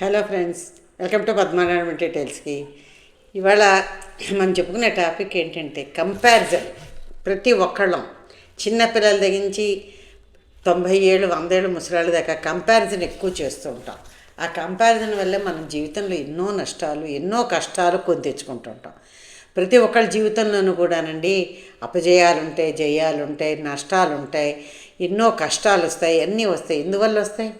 Hello friends welcome to Padmanarayana డీటెయిల్స్కి. ఇవాళ మనం చెప్పుకునే టాపిక్ ఏంటంటే కంపారిజన్. ప్రతి ఒక్కళ్ళం చిన్నపిల్లల తెగించి తొంభై ఏళ్ళు వంద ఏళ్ళు ముసలాళ్ళ దాకా కంపారిజన్ ఎక్కువ చేస్తూ ఉంటాం. ఆ కంపారిజన్ వల్ల మన జీవితంలో ఎన్నో నష్టాలు ఎన్నో కష్టాలు కొని తెచ్చుకుంటూ ఉంటాం. ప్రతి ఒక్కళ్ళ జీవితంలోనూ కూడానండి అపజయాలుంటాయి జయాలుంటాయి నష్టాలుంటాయి ఎన్నో కష్టాలు వస్తాయి అన్నీ వస్తాయి. ఎందువల్ల వస్తాయి?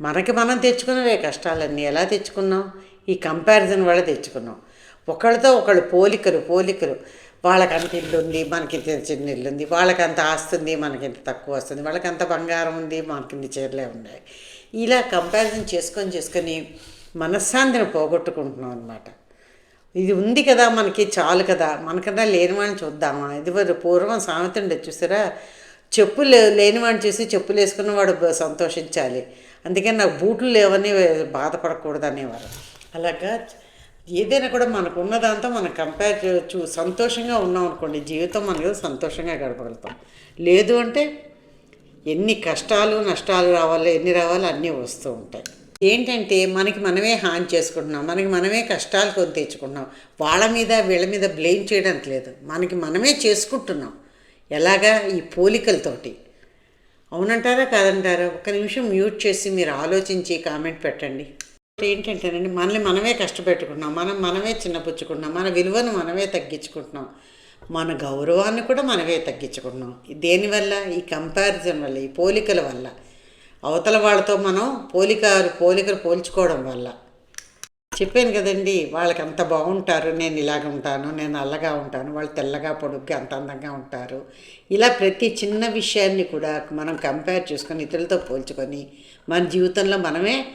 మనకి మనం తెచ్చుకున్నవే కష్టాలన్నీ ఎలా తెచ్చుకున్నాం? ఈ కంపారిజన్ వల్ల తెచ్చుకున్నాం. ఒకళ్ళతో ఒకళ్ళు పోలికలు పోలికలు. వాళ్ళకంత ఇల్లుంది ఇల్లు ఉంది మనకి ఇంత చిన్న ఇల్లు ఉంది వాళ్ళకంత ఆస్తుంది మనకి ఇంత తక్కువ వస్తుంది వాళ్ళకి అంత బంగారం ఉంది మనకి ఇన్ని చీరలే ఉన్నాయి. ఇలా కంపారిజన్ చేసుకొని చేసుకొని మనశ్శాంతిని పోగొట్టుకుంటున్నాం అనమాట ఇది ఉంది కదా మనకి చాలు కదా. మనకన్నా లేని వాళ్ళని చూద్దామా? ఇది పూర్వం సామెత ఉండేది చూసారా? చెప్పులు లేనివాడిని చూసి చెప్పులు వేసుకున్న వాడు సంతోషించాలి. అందుకని నాకు బూట్లు లేవని బాధపడకూడదు అనేవారు. అలాగా ఏదైనా కూడా మనకు దాంతో మనం కంపేర్ చూ సంతోషంగా ఉన్నాం అనుకోండి జీవితం మనకు సంతోషంగా గడపగలుగుతాం. లేదు అంటే ఎన్ని కష్టాలు నష్టాలు రావాలో ఎన్ని రావాలో అన్నీ వస్తూ ఉంటాయి. ఏంటంటే మనకి మనమే హాని చేసుకుంటున్నాం మనకి మనమే కష్టాలు కొని తెచ్చుకుంటున్నాం. వాళ్ళ మీద వీళ్ళ మీద బ్లేమ్ చేయడానికి లేదు. మనకి మనమే చేసుకుంటున్నాం. ఎలాగా ఈ పోలికలతోటి? అవునంటారా కాదంటారా? ఒక్క నిమిషం మ్యూట్ చేసి మీరు ఆలోచించి కామెంట్ పెట్టండి. ఏంటంటేనండి మనల్ని మనమే కష్టపెట్టుకుంటున్నాం. మనం మనమే చిన్నపుచ్చుకుంటున్నాం. మన విలువను మనమే తగ్గించుకుంటున్నాం. మన గౌరవాన్ని కూడా మనమే తగ్గించుకుంటున్నాం. దేనివల్ల ఈ కంపారిజన్ వల్ల ఈ పోలికల వల్ల. అవతల వాళ్ళతో మనం పోలికలు పోలికలు పోల్చుకోవడం వల్ల. చెప్పాను కదండి వాళ్ళకి అంత బాగుంటారు నేను ఇలాగ ఉంటాను నేను అల్లగా ఉంటాను వాళ్ళు తెల్లగా పొడుగ్గా అంత అందంగా ఉంటారు. ఇలా ప్రతి చిన్న విషయాన్ని కూడా మనం కంపేర్ చేసుకొని ఇతరులతో పోల్చుకొని మన జీవితంలో మనమే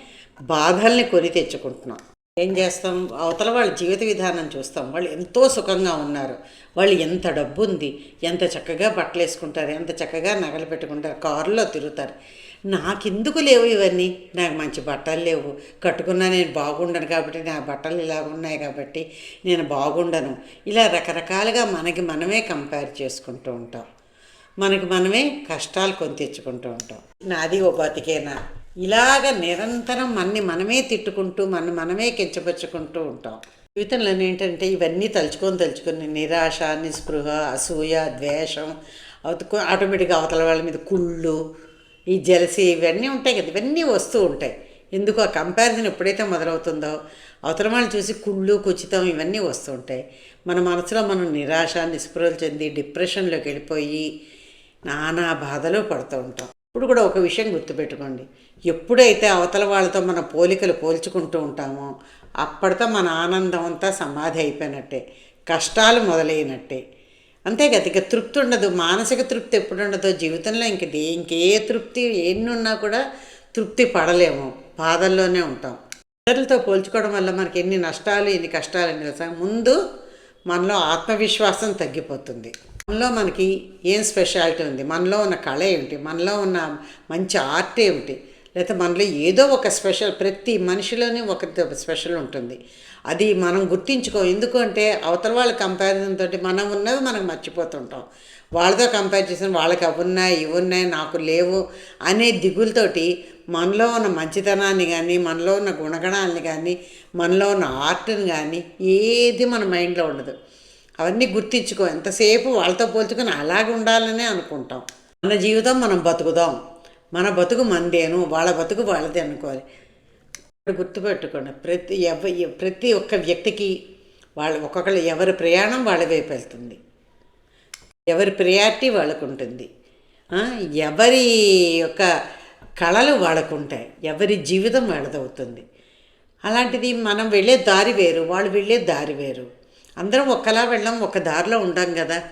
బాధల్ని కొని తెచ్చుకుంటున్నాం. ఏం చేస్తాం? అవతల వాళ్ళ జీవిత విధానం చూస్తాం. వాళ్ళు ఎంతో సుఖంగా ఉన్నారు. వాళ్ళు ఎంత డబ్బు ఉంది ఎంత చక్కగా బట్టలు వేసుకుంటారు ఎంత చక్కగా నగలు పెట్టుకుంటారు కారులో తిరుగుతారు. నాకెందుకు లేవు ఇవన్నీ? నాకు మంచి బట్టలు లేవు. కట్టుకున్నా నేను బాగుండను కాబట్టి నా బట్టలు ఇలా ఉన్నాయి కాబట్టి నేను బాగుండను. ఇలా రకరకాలుగా మనకి మనమే కంపేర్ చేసుకుంటూ ఉంటాం. మనకి మనమే కష్టాలు కొని తెచ్చుకుంటూ ఉంటాం. నాది ఓ బతికేనా? ఇలాగ నిరంతరం మన్ని మనమే తిట్టుకుంటూ మన మనమే కించపరుచుకుంటూ ఉంటాం. జీవితంలో ఏంటంటే ఇవన్నీ తలుచుకొని తలుచుకొని నిరాశ నిస్పృహ అసూయ ద్వేషం అవతకు ఆటోమేటిక్గా అవతల వాళ్ళ మీద కుళ్ళు ఈ జలసి ఇవన్నీ ఉంటాయి కదా ఇవన్నీ వస్తూ ఉంటాయి. ఎందుకు? ఆ కంపారిజన్ ఎప్పుడైతే మొదలవుతుందో అవతల వాళ్ళని చూసి కుళ్ళు కుచితం ఇవన్నీ వస్తూ ఉంటాయి. మన మనసులో మనం నిరాశ నిస్పృహలు చెంది డిప్రెషన్లోకి వెళ్ళిపోయి నానా బాధలు పడుతూ ఉంటాం. ఇప్పుడు కూడా ఒక విషయం గుర్తుపెట్టుకోండి. ఎప్పుడైతే అవతల వాళ్ళతో మన పోలికలు పోల్చుకుంటూ ఉంటామో అప్పటితో మన ఆనందం అంతా సమాధి అయిపోయినట్టే. కష్టాలు మొదలైనట్టే. అంతే కదా ఇక తృప్తి ఉండదు మానసిక తృప్తి ఎప్పుడు ఉండదో జీవితంలో ఇంక ఇంకే తృప్తి ఎన్ని ఉన్నా కూడా తృప్తి పడలేము బాధల్లోనే ఉంటాం. ఇతరులతో పోల్చుకోవడం వల్ల మనకి ఎన్ని నష్టాలు ఎన్ని కష్టాలు అని తెలుసా? ముందు మనలో ఆత్మవిశ్వాసం తగ్గిపోతుంది. మనలో మనకి ఏం స్పెషాలిటీ ఉంది? మనలో ఉన్న కళ ఏమిటి? మనలో ఉన్న మంచి ఆర్ట్ ఏమిటి? లేకపోతే మనలో ఏదో ఒక స్పెషల్ ప్రతి మనిషిలోనే ఒక స్పెషల్ ఉంటుంది. అది మనం గుర్తించుకో ఎందుకంటే అవతల వాళ్ళ కంపారిజన్ తోటి మనం ఉన్నవి మనకు మర్చిపోతుంటాం. వాళ్ళతో కంపేర్ చేసిన వాళ్ళకి అవి ఉన్నాయి ఇవి ఉన్నాయి నాకు లేవు అనే దిగులతోటి మనలో ఉన్న మంచితనాన్ని కానీ మనలో ఉన్న గుణగణాలని కానీ మనలో ఉన్న ఆర్ట్ని కానీ ఏది మన మైండ్లో ఉండదు. అవన్నీ గుర్తించుకో. ఎంతసేపు వాళ్ళతో పోల్చుకొని అలాగే ఉండాలనే అనుకుంటాం. మన జీవితం మనం బతుకుదాం. మన బతుకు మందేను వాళ్ళ బతుకు వాళ్ళదే అనుకోవాలి. గుర్తుపెట్టుకోండి ప్రతి ఎవ ప్రతి ఒక్క వ్యక్తికి వాళ్ళ ఒక్కొక్కరు ఎవరి ప్రయాణం వాళ్ళ వైపు వెళ్తుంది. ఎవరి ప్రియారిటీ వాళ్ళకు ఉంటుంది. ఎవరి యొక్క కళలు వాళ్ళకు ఉంటాయి. ఎవరి జీవితం వాళ్ళదవుతుంది అలాంటిది మనం వెళ్ళే దారి వేరు వాళ్ళు వెళ్ళే దారి వేరు. అందరం ఒక్కలా వెళ్ళాం ఒక దారిలో ఉండం కదా.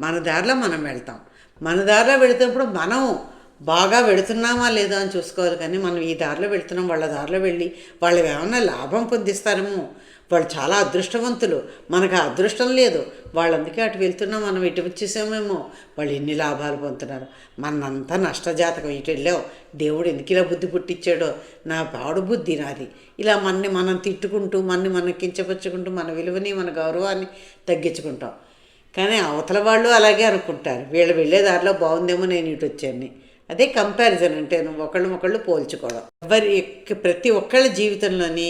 మన దారిలో మనం వెళ్తాం. మన దారిలో వెళుతున్నప్పుడు మనం బాగా వెళుతున్నామా లేదా అని చూసుకోవాలి కానీ మనం ఈ దారిలో వెళ్తున్నాం వాళ్ళ దారిలో వెళ్ళి వాళ్ళు ఏమైనా లాభం పొందిస్తారేమో. వాళ్ళు చాలా అదృష్టవంతులు. మనకు అదృష్టం లేదు. వాళ్ళందుకే అటు వెళ్తున్నాం మనం ఇటు వచ్చేసామేమో. వాళ్ళు ఎన్ని లాభాలు పొందుతున్నారు? మనంతా నష్టజాతకం. ఇటు వెళ్ళావు. దేవుడు ఎందుకు ఇలా బుద్ధి పుట్టించాడో? నా పాడు బుద్ధి నాది. ఇలా మనని మనం తిట్టుకుంటూ మనని మనం కించపరుచుకుంటూ మన విలువని మన గౌరవాన్ని తగ్గించుకుంటాం. కానీ అవతల వాళ్ళు అలాగే అనుకుంటారు. వీళ్ళు వెళ్ళే దారిలో బాగుందేమో నేను ఇటు వచ్చాను అదే కంపారిజన్ అంటే నువ్వు ఒకళ్ళు ఒకళ్ళు పోల్చుకోవడం. ఎవరి ప్రతి ఒక్కళ్ళ జీవితంలోని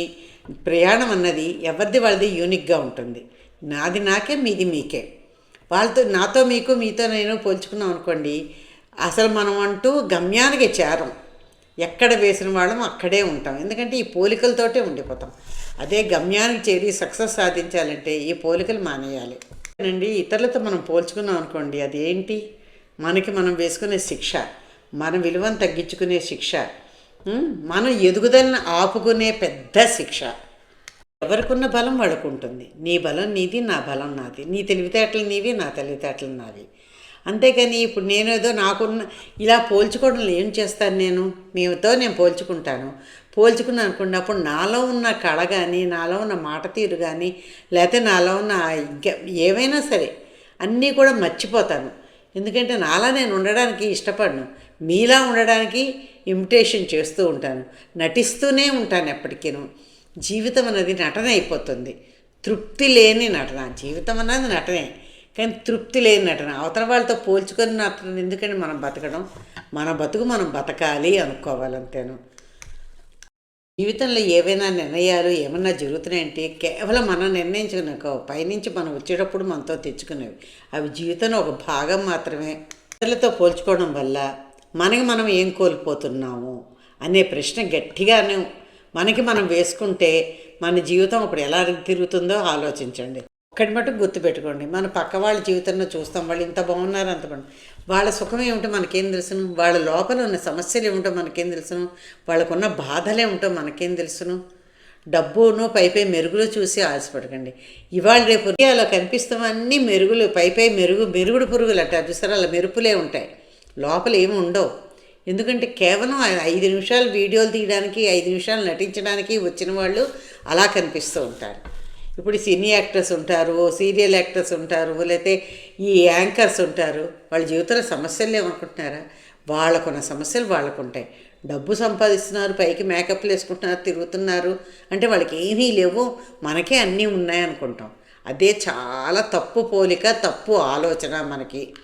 ప్రయాణం అన్నది ఎవరిది వాళ్ళది యూనిక్గా ఉంటుంది. నాది నాకే మీది మీకే. వాళ్ళతో నాతో మీకు మీతో నేను పోల్చుకున్నాం అనుకోండి అసలు మనం అంటూ గమ్యానికి చేరం. ఎక్కడ వేసిన వాళ్ళం అక్కడే ఉంటాం. ఎందుకంటే ఈ పోలికలతోటే ఉండిపోతాం. అదే గమ్యానికి చేరి సక్సెస్ సాధించాలంటే ఈ పోలికలు మానేయాలి. అండి ఇతరులతో మనం పోల్చుకున్నాం అనుకోండి అది ఏంటి మనకి మనం వేసుకునే శిక్ష. మన విలువను తగ్గించుకునే శిక్ష. మనం ఎదుగుదలను ఆపుకునే పెద్ద శిక్ష. ఎవరికున్న బలం వాళ్ళకు ఉంటుంది నీ బలం నీది నా బలం నాది. నీ తెలివితేటలు నీవి నా తెలివితేటలు నావి. అంతేకాని ఇప్పుడు నేనేదో నాకున్న ఇలా పోల్చుకోవడం ఏం చేస్తాను నేను? మీతో నేను పోల్చుకుంటాను. పోల్చుకున్నాను అనుకున్నప్పుడు నాలో ఉన్న కళ కానీ నాలో ఉన్న మాట తీరు కానీ లేకపోతే నాలో ఉన్న ఇంకా ఏవైనా సరే అన్నీ కూడా మర్చిపోతాను. ఎందుకంటే నాలా నేను ఉండడానికి ఇష్టపడను. మీలా ఉండడానికి ఇమిటేషన్ చేస్తూ ఉంటాను నటిస్తూనే ఉంటాను ఎప్పటికీను. జీవితం అనేది నటన అయిపోతుంది. తృప్తి లేని నటన జీవితం అన్నది నటనే. కానీ తృప్తి లేని నటన అవతల వాళ్ళతో పోల్చుకొని నటన ఎందుకంటే మనం బతకడం మన బతుకు మనం బతకాలి అనుకోవాలంతేను. జీవితంలో ఏవైనా నిర్ణయాలు ఏమన్నా జరుగుతున్నాయంటే కేవలం మనం నిర్ణయించుకున్నాకో పైనుంచి మనం వచ్చేటప్పుడు మనతో తెచ్చుకునేవి. అవి జీవితంలో ఒక భాగం మాత్రమే. ఇతరులతో పోల్చుకోవడం వల్ల మనకి మనం ఏం కోల్పోతున్నాము అనే ప్రశ్న గట్టిగానే మనకి మనం వేసుకుంటే మన జీవితం అప్పుడు ఎలా తిరుగుతుందో ఆలోచించండి. ఒక్కటి మటుకు గుర్తుపెట్టుకోండి. మన పక్క వాళ్ళ జీవితంలో చూస్తాం వాళ్ళు ఇంత బాగున్నారు అంత బాగున్నారు. వాళ్ళ సుఖం ఏమిటో మనకేం తెలుసును? వాళ్ళ లోపల ఉన్న సమస్యలు ఏమిటో మనకేం తెలుసును? వాళ్ళకున్న బాధలు ఏమిటో మనకేం తెలుసును? డబ్బును పైపై మెరుగులు చూసి ఆశపడకండి. ఇవాళ రేపు అలా కనిపిస్తామన్నీ మెరుగులు పైపై మెరుగు మెరుగుడు పురుగులు అంటారు. చూసారా? అలా మెరుపులే ఉంటాయి. లోపల ఏమి ఉండవు ఎందుకంటే కేవలం ఐదు నిమిషాలు వీడియోలు తీయడానికి ఐదు నిమిషాలు నటించడానికి వచ్చిన వాళ్ళు అలా కనిపిస్తూ ఉంటారు. ఇప్పుడు సినీ యాక్టర్స్ ఉంటారు సీరియల్ యాక్టర్స్ ఉంటారు లేకపోతే ఈ యాంకర్స్ ఉంటారు. వాళ్ళ జీవితంలో సమస్యలు ఏమనుకుంటున్నారా? వాళ్ళకున్న సమస్యలు వాళ్ళకు ఉంటాయి డబ్బు సంపాదిస్తున్నారు పైకి మేకప్లు వేసుకుంటున్నారు తిరుగుతున్నారు అంటే వాళ్ళకి ఏమీ లేవు. మనకే అన్నీ ఉన్నాయనుకుంటాం. అదే చాలా తప్పు పోలిక తప్పు ఆలోచన మనకి.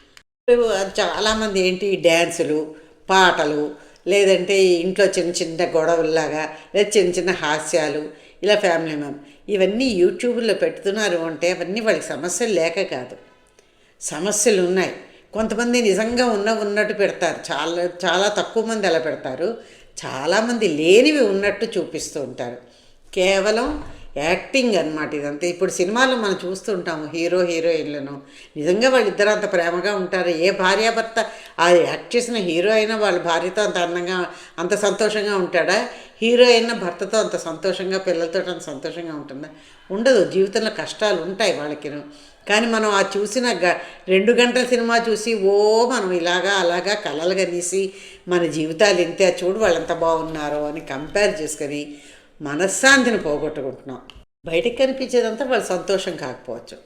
చాలామంది ఏంటి డ్యాన్సులు పాటలు లేదంటే ఇంట్లో చిన్న చిన్న గొడవల్లాగా లేదా చిన్న చిన్న హాస్యాలు ఇలా ఫ్యామిలీ మెంబర్ ఇవన్నీ యూట్యూబ్లో పెడుతున్నారు అంటే అవన్నీ వాళ్ళకి సమస్యలు లేక కాదు. సమస్యలు ఉన్నాయి. కొంతమంది నిజంగా ఉన్న ఉన్నట్టు పెడతారు. చాలా చాలా తక్కువ మంది అలా పెడతారు. చాలామంది లేనివి ఉన్నట్టు చూపిస్తూ ఉంటారు. కేవలం యాక్టింగ్ అనమాట ఇదంతా. ఇప్పుడు సినిమాల్లో మనం చూస్తుంటాము హీరో హీరోయిన్లను. నిజంగా వాళ్ళిద్దరు అంత ప్రేమగా ఉంటారు? ఏ భార్యాభర్త ఆ యాక్ట్ చేసిన హీరో అయినా వాళ్ళ భార్యతో అంత అందంగా అంత సంతోషంగా ఉంటాడా? హీరో అయిన భర్తతో అంత సంతోషంగా పిల్లలతో అంత సంతోషంగా ఉంటుందా? ఉండదు. జీవితంలో కష్టాలు ఉంటాయి వాళ్ళకి కానీ మనం ఆ చూసిన గ రెండు గంటల సినిమా చూసి ఓ మనం ఇలాగా అలాగా కలలు తీసి మన జీవితాలు ఇంతే చూడు వాళ్ళు ఎంత బాగున్నారో అని కంపేర్ చేసుకొని మనశ్శాంతిని పోగొట్టుకుంటున్నాం. బయటకు కనిపించేదంతా వాళ్ళ సంతోషం కాకపోవచ్చు.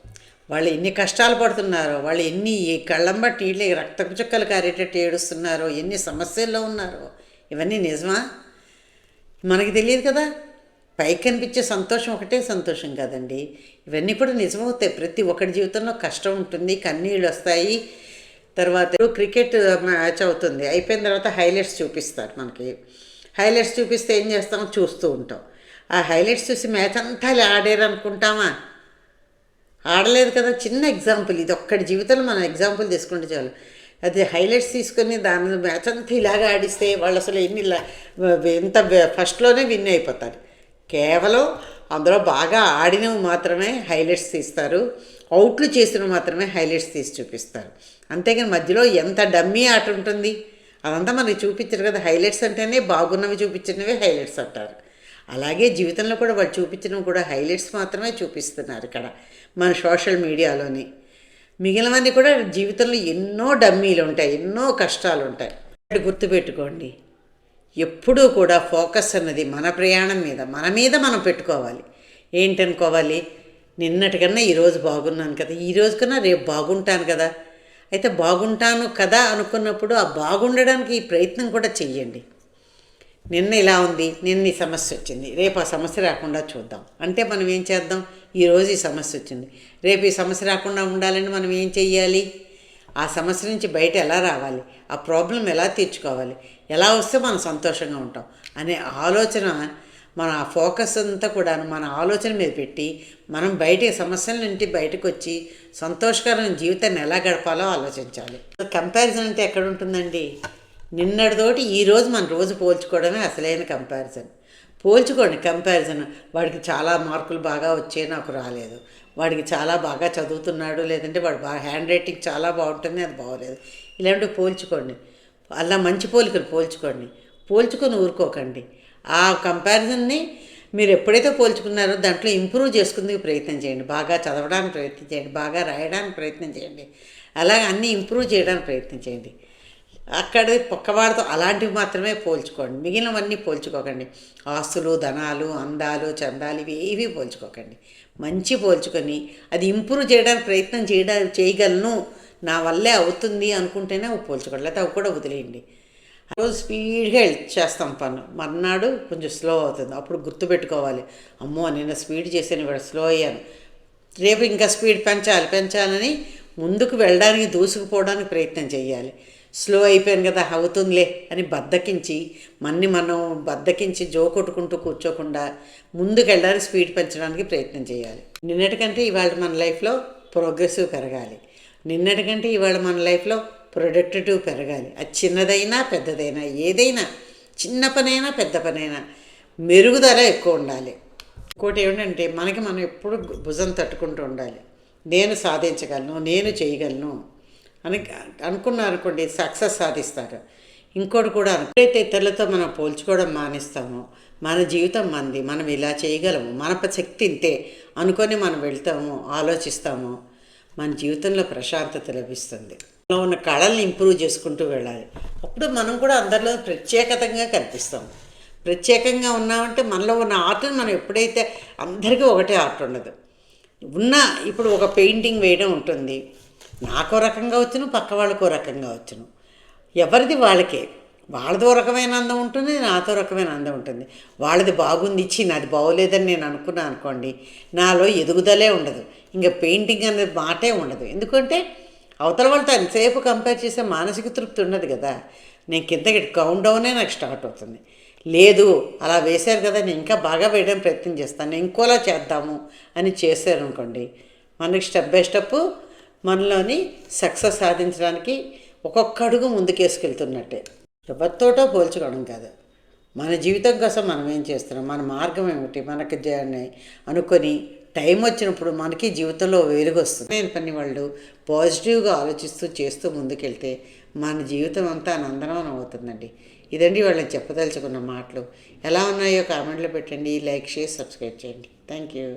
వాళ్ళు ఎన్ని కష్టాలు పడుతున్నారో వాళ్ళు ఎన్ని ఈ కళ్ళం రక్తపు చుక్కలు కారేటట్టు ఏడుస్తున్నారో ఎన్ని సమస్యల్లో ఉన్నారో ఇవన్నీ నిజమా? మనకి తెలియదు కదా. పైకి కనిపించే సంతోషం ఒకటే సంతోషం కదండి. ఇవన్నీ కూడా నిజమవుతాయి. ప్రతి ఒక్కరి జీవితంలో కష్టం ఉంటుంది కన్నీళ్ళు వస్తాయి. తర్వాత క్రికెట్ మ్యాచ్ అవుతుంది. అయిపోయిన తర్వాత హైలైట్స్ చూపిస్తారు మనకి. హైలైట్స్ చూపిస్తే ఏం చేస్తాం? చూస్తూ ఉంటాం. ఆ హైలైట్స్ చూసి మ్యాచ్ అంతా ఇలా ఆడారు అనుకుంటామా? ఆడలేదు కదా చిన్న ఎగ్జాంపుల్. ఇది ఒక్కడి జీవితంలో మనం ఎగ్జాంపుల్ తీసుకుంటే చాలు. అది హైలైట్స్ తీసుకొని దాని మ్యాచ్ అంతా ఇలాగా ఆడిస్తే వాళ్ళు అసలు ఎన్ని లా- ఎంత ఫస్ట్లోనే విన్ అయిపోతారు. కేవలం అందులో బాగా ఆడినవి మాత్రమే హైలైట్స్ తీస్తారు. అవుట్లు చేసినవి మాత్రమే హైలైట్స్ తీసి చూపిస్తారు. అంతేగాని మధ్యలో ఎంత డమ్మీ ఆట ఉంటుంది? అదంతా మనకి చూపించరు కదా హైలైట్స్ అంటేనే బాగున్నవి చూపించినవి హైలైట్స్ అంటారు. అలాగే జీవితంలో కూడా వాళ్ళు చూపించడం కూడా హైలైట్స్ మాత్రమే చూపిస్తున్నారు ఇక్కడ మన సోషల్ మీడియాలోని మిగిలినవన్నీ కూడా జీవితంలో ఎన్నో డమ్మీలు ఉంటాయి ఎన్నో కష్టాలు ఉంటాయి. ఒకటి గుర్తుపెట్టుకోండి ఎప్పుడూ కూడా ఫోకస్ అన్నది మన ప్రయాణం మీద మన మీద మనం పెట్టుకోవాలి. ఏంటనుకోవాలి? నిన్నటికన్నా ఈరోజు బాగున్నాను కదా ఈ రోజు కన్నా రేపు బాగుంటాను కదా. అయితే బాగుంటాను కదా అనుకున్నప్పుడు ఆ బాగుండడానికి ఈ ప్రయత్నం కూడా చెయ్యండి. నిన్న ఇలా ఉంది నిన్న ఈ సమస్య వచ్చింది రేపు ఆ సమస్య రాకుండా చూద్దాం. అంటే మనం ఏం చేద్దాం? ఈరోజు ఈ సమస్య వచ్చింది. రేపు ఈ సమస్య రాకుండా ఉండాలని మనం ఏం చెయ్యాలి? ఆ సమస్య నుంచి బయట ఎలా రావాలి? ఆ ప్రాబ్లం ఎలా తీర్చుకోవాలి? ఎలా వస్తే మనం సంతోషంగా ఉంటాం? అనే ఆలోచన మన ఫోకస్ అంతా కూడా మన ఆలోచన మీద పెట్టి మనం బయట సమస్యల నుండి బయటకు వచ్చి సంతోషకరమైన జీవితాన్ని ఎలా గడపాలో ఆలోచించాలి. కంపారిజన్ అంటే ఎక్కడ ఉంటుందండి? నిన్నటితోటి ఈరోజు మన రోజు పోల్చుకోవడమే అసలైన కంపారిజన్ పోల్చుకోండి కంపారిజన్ వాడికి చాలా మార్కులు బాగా వచ్చాయి నాకు రాలేదు. వాడికి చాలా బాగా చదువుతున్నాడు లేదంటే వాడు బాగా హ్యాండ్ రైటింగ్ చాలా బాగుంటుంది అది బాగోలేదు. ఇలాంటివి పోల్చుకోండి. అలా మంచి పోలికలు పోల్చుకోండి. పోల్చుకొని ఊరుకోకండి. ఆ కంపారిజన్ని మీరు ఎప్పుడైతే పోల్చుకున్నారో దాంట్లో ఇంప్రూవ్ చేసుకుందుకు ప్రయత్నం చేయండి. బాగా చదవడానికి ప్రయత్నం చేయండి. బాగా రాయడానికి ప్రయత్నం చేయండి. అలాగే అన్నీ ఇంప్రూవ్ చేయడానికి ప్రయత్నం చేయండి. అక్కడ పక్కవాడితో అలాంటివి మాత్రమే పోల్చుకోండి. మిగిలినవన్నీ పోల్చుకోకండి. ఆస్తులు ధనాలు అందాలు చందాలు ఇవి ఏవి పోల్చుకోకండి. మంచి పోల్చుకొని అది ఇంప్రూవ్ చేయడానికి ప్రయత్నం చేయడా చేయగలను నా వల్లే అవుతుంది అనుకుంటేనే పోల్చుకోండి. లేకపోతే అవి కూడా వదిలేయండి. రోజు స్పీడ్గా చేస్తాం పను మర్నాడు కొంచెం స్లో అవుతుంది. అప్పుడు గుర్తుపెట్టుకోవాలి. అమ్మో నిన్న స్పీడ్ చేశాను ఇవాళ స్లో అయ్యాను. రేపు ఇంకా స్పీడ్ పెంచాలి పెంచాలని ముందుకు వెళ్ళడానికి దూసుకుపోవడానికి ప్రయత్నం చేయాలి స్లో అయిపోయాను కదా అవుతుందిలే అని బద్దకించి మన్ని మనం బద్దకించి జో కొట్టుకుంటూ కూర్చోకుండా ముందుకు వెళ్ళడానికి స్పీడ్ పెంచడానికి ప్రయత్నం చేయాలి నిన్నటికంటే ఇవాళ మన లైఫ్లో ప్రోగ్రెసివ్ పెరగాలి. నిన్నటికంటే ఇవాళ మన లైఫ్లో ప్రొడక్టివ్ పెరగాలి. అది చిన్నదైనా పెద్దదైనా ఏదైనా చిన్న పనైనా పెద్ద పనైనా మెరుగుదల ఎక్కువ ఉండాలి. ఇంకోటి ఏమిటంటే మనకి మనం ఎప్పుడు భుజం తట్టుకుంటూ ఉండాలి. నేను సాధించగలను నేను చేయగలను అని అనుకున్నారు అనుకోండి సక్సెస్ సాధిస్తారు. ఇంకోటి కూడా ఎప్పుడైతే ఇతరులతో మనం పోల్చుకోవడం మానేస్తామో మన జీవితం మంది మనం ఇలా చేయగలము మన శక్తి ఇంతే అనుకొని మనం వెళ్తాము ఆలోచిస్తాము మన జీవితంలో ప్రశాంతత లభిస్తుంది. ఉన్న కళల్ని ఇంప్రూవ్ చేసుకుంటూ వెళ్ళాలి. అప్పుడు మనం కూడా అందరిలో ప్రత్యేకతంగా కనిపిస్తాం. ప్రత్యేకంగా ఉన్నామంటే మనలో ఉన్న ఆర్ట్ని మనం ఎప్పుడైతే అందరికీ ఒకటే ఆర్ట్ ఉండదు. ఉన్న ఇప్పుడు ఒక పెయింటింగ్ వేయడం ఉంటుంది. నాకో రకంగా వచ్చును పక్క వాళ్ళకో రకంగా వచ్చును. ఎవరిది వాళ్ళకే. వాళ్ళదో రకమైన అందం ఉంటుంది నాతో రకమైన అందం ఉంటుంది. వాళ్ళది బాగుంది ఇచ్చి నాది బాగోలేదని నేను అనుకున్నాను అనుకోండి నాలో ఎదుగుదలే ఉండదు. ఇంకా పెయింటింగ్ అనేది మాటే ఉండదు. ఎందుకంటే అవతల వాళ్ళతో ఎంతసేపు కంపేర్ చేసే మానసిక తృప్తి ఉండదు కదా. నేను కిందకి కౌంట్ డౌనే నాకు స్టార్ట్ అవుతుంది. లేదు అలా వేశారు కదా నేను ఇంకా బాగా వేయడం ప్రయత్నం చేస్తాను ఇంకోలా చేద్దాము అని చేశారు అనుకోండి మనకి స్టెప్ బై స్టెప్ మనలోని సక్సెస్ సాధించడానికి ఒక్కొక్క అడుగు ముందుకేసుకెళ్తున్నట్టే. ఎవరితోటో పోల్చుకోవడం కాదు. మన జీవితం కోసం మనం ఏం చేస్తున్నాం? మన మార్గం ఏమిటి? మనకి అనుకొని టైం వచ్చినప్పుడు మనకి జీవితంలో వెలుగు వస్తుంది నేను పని వాళ్ళు పాజిటివ్గా ఆలోచిస్తూ చేస్తూ ముందుకెళ్తే మన జీవితం అంతా నందనవనం అవుతుందండి. ఇదండి వాళ్ళని చెప్పదలుచుకున్న మాటలు. ఎలా ఉన్నాయో కామెంట్లో పెట్టండి. లైక్ షేర్ సబ్స్క్రైబ్ చేయండి. Thank you.